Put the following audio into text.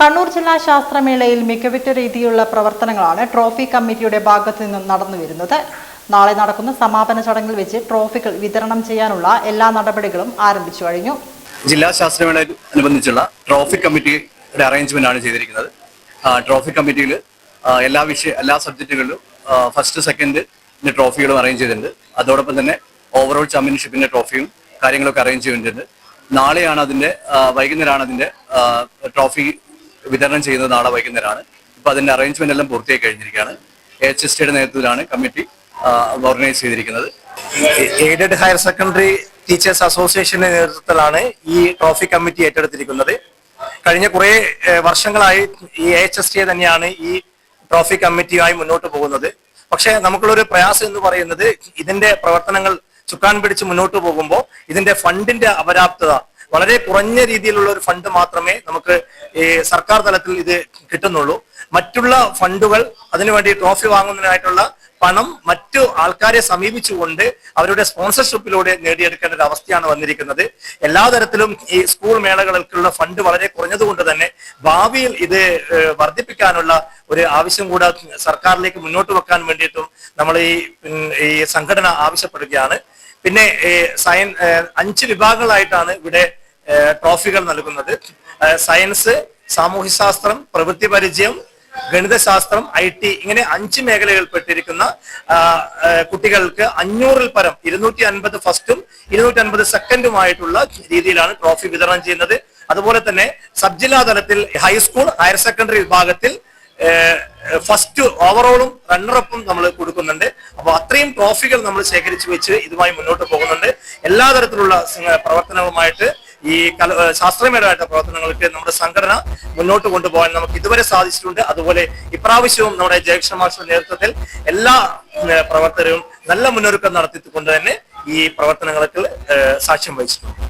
കണ്ണൂർ ജില്ലാ ശാസ്ത്രമേളയിൽ മികവിറ്റ രീതിയിലുള്ള പ്രവർത്തനങ്ങളാണ് ട്രോഫി കമ്മിറ്റിയുടെ ഭാഗത്തു നിന്നും നടന്നു വരുന്നത്. നാളെ നടക്കുന്ന സമാപന ചടങ്ങിൽ വെച്ച് ട്രോഫികൾ വിതരണം ചെയ്യാനുള്ള എല്ലാ നടപടികളും ആരംഭിച്ചു കഴിഞ്ഞു. ജില്ലാ ശാസ്ത്രമേളയിൽ അനുബന്ധിച്ചുള്ള ട്രോഫി കമ്മിറ്റിയുടെ അറേഞ്ച്മെന്റ് ആണ് ചെയ്തിരിക്കുന്നത്. ട്രോഫി കമ്മിറ്റിയിൽ എല്ലാ വിഷയ എല്ലാ സബ്ജക്റ്റുകളിലും ഫസ്റ്റ് സെക്കൻഡ് ട്രോഫികളും അറേഞ്ച് ചെയ്തിട്ടുണ്ട്. അതോടൊപ്പം തന്നെ ഓവറോൾ ചാമ്പ്യൻഷിപ്പിന്റെ ട്രോഫിയും കാര്യങ്ങളൊക്കെ അറേഞ്ച് ചെയ്തിട്ടുണ്ട്. നാളെയാണ് അതിന്റെ വൈകുന്നേരമാണ് അതിന്റെ ട്രോഫി വിതരണം ചെയ്യുന്നത് നാളെ വൈകുന്നേരമാണ്. ഇപ്പൊ അതിന്റെ അറേഞ്ച്മെന്റ് എല്ലാം പൂർത്തിയായി കഴിഞ്ഞിരിക്കുകയാണ്. എച്ച് എസ് ടിയുടെ നേതൃത്വത്തിലാണ് കമ്മിറ്റി ഓർഗനൈസ് ചെയ്തിരിക്കുന്നത്. എയ്ഡഡ് ഹയർ സെക്കൻഡറി ടീച്ചേഴ്സ് അസോസിയേഷന്റെ നേതൃത്വത്തിലാണ് ഈ ട്രോഫി കമ്മിറ്റി ഏറ്റെടുത്തിരിക്കുന്നത്. കഴിഞ്ഞ കുറെ വർഷങ്ങളായി ഈ എച്ച് എസ് ടി തന്നെയാണ് ഈ ട്രോഫി കമ്മിറ്റിയുമായി മുന്നോട്ട് പോകുന്നത്. പക്ഷെ നമുക്കുള്ളൊരു പ്രയാസം എന്ന് പറയുന്നത് ഇതിന്റെ പ്രവർത്തനങ്ങൾ ചുക്കാൻ പിടിച്ച് മുന്നോട്ട് പോകുമ്പോൾ ഇതിന്റെ ഫണ്ടിന്റെ അപര്യാപ്തത വളരെ കുറഞ്ഞ രീതിയിലുള്ള ഒരു ഫണ്ട് മാത്രമേ നമുക്ക് ഈ സർക്കാർ തലത്തിൽ ഇത് കിട്ടുന്നുള്ളൂ. മറ്റുള്ള ഫണ്ടുകൾ അതിനുവേണ്ടി ട്രോഫി വാങ്ങുന്നതിനായിട്ടുള്ള പണം മറ്റു ആൾക്കാരെ സമീപിച്ചുകൊണ്ട് അവരുടെ സ്പോൺസർഷിപ്പിലൂടെ നേടിയെടുക്കേണ്ട ഒരു അവസ്ഥയാണ് വന്നിരിക്കുന്നത്. എല്ലാ തരത്തിലും ഈ സ്കൂൾ മേളകൾക്കുള്ള ഫണ്ട് വളരെ കുറഞ്ഞതുകൊണ്ട് തന്നെ ഭാവിയിൽ ഇത് വർദ്ധിപ്പിക്കാനുള്ള ഒരു ആവശ്യം കൂടെ സർക്കാരിലേക്ക് മുന്നോട്ട് വെക്കാൻ വേണ്ടിയിട്ടും നമ്മൾ ഈ ഈ സംഘടന ആവശ്യപ്പെടുകയാണ്. പിന്നെ സയൻ അഞ്ച് വിഭാഗങ്ങളായിട്ടാണ് ഇവിടെ ട്രോഫികൾ നൽകുന്നത്. സയൻസ് സാമൂഹ്യശാസ്ത്രം പ്രവൃത്തി പരിചയം ഗണിതശാസ്ത്രം ഐ ടി ഇങ്ങനെ അഞ്ച് മേഖലകൾ പെട്ടിരിക്കുന്ന ആ, ആ, കുട്ടികൾക്ക് അഞ്ഞൂറിൽ പരം ഇരുന്നൂറ്റി അൻപത് ഫസ്റ്റും ഇരുന്നൂറ്റി അൻപത് സെക്കൻഡുമായിട്ടുള്ള രീതിയിലാണ് ട്രോഫി വിതരണം ചെയ്യുന്നത്. അതുപോലെ തന്നെ സബ് ജില്ലാ തലത്തിൽ ഹൈസ്കൂൾ ഹയർ സെക്കൻഡറി വിഭാഗത്തിൽ ഫസ്റ്റ് ഓവറോളും റണ്ണറപ്പും നമ്മൾ കൊടുക്കുന്നുണ്ട്. അപ്പോൾ അത്രയും ട്രോഫികൾ നമ്മൾ ശേഖരിച്ചു വെച്ച് ഇതുമായി മുന്നോട്ട് പോകുന്നുണ്ട്. എല്ലാ തരത്തിലുള്ള പ്രവർത്തനങ്ങളുമായിട്ട് ഈ കല ഏഹ് പ്രവർത്തനങ്ങൾക്ക് നമ്മുടെ സംഘടന മുന്നോട്ട് കൊണ്ടുപോകാൻ നമുക്ക് ഇതുവരെ സാധിച്ചിട്ടുണ്ട്. അതുപോലെ ഇപ്രാവശ്യവും നമ്മുടെ ജയകൃഷ്ണ മാസ്റ്റർ നേതൃത്വത്തിൽ എല്ലാ പ്രവർത്തകരും നല്ല മുന്നൊരുക്കം നടത്തിക്കൊണ്ട് തന്നെ ഈ പ്രവർത്തനങ്ങൾക്ക് സാക്ഷ്യം വഹിച്ചിട്ടുണ്ട്.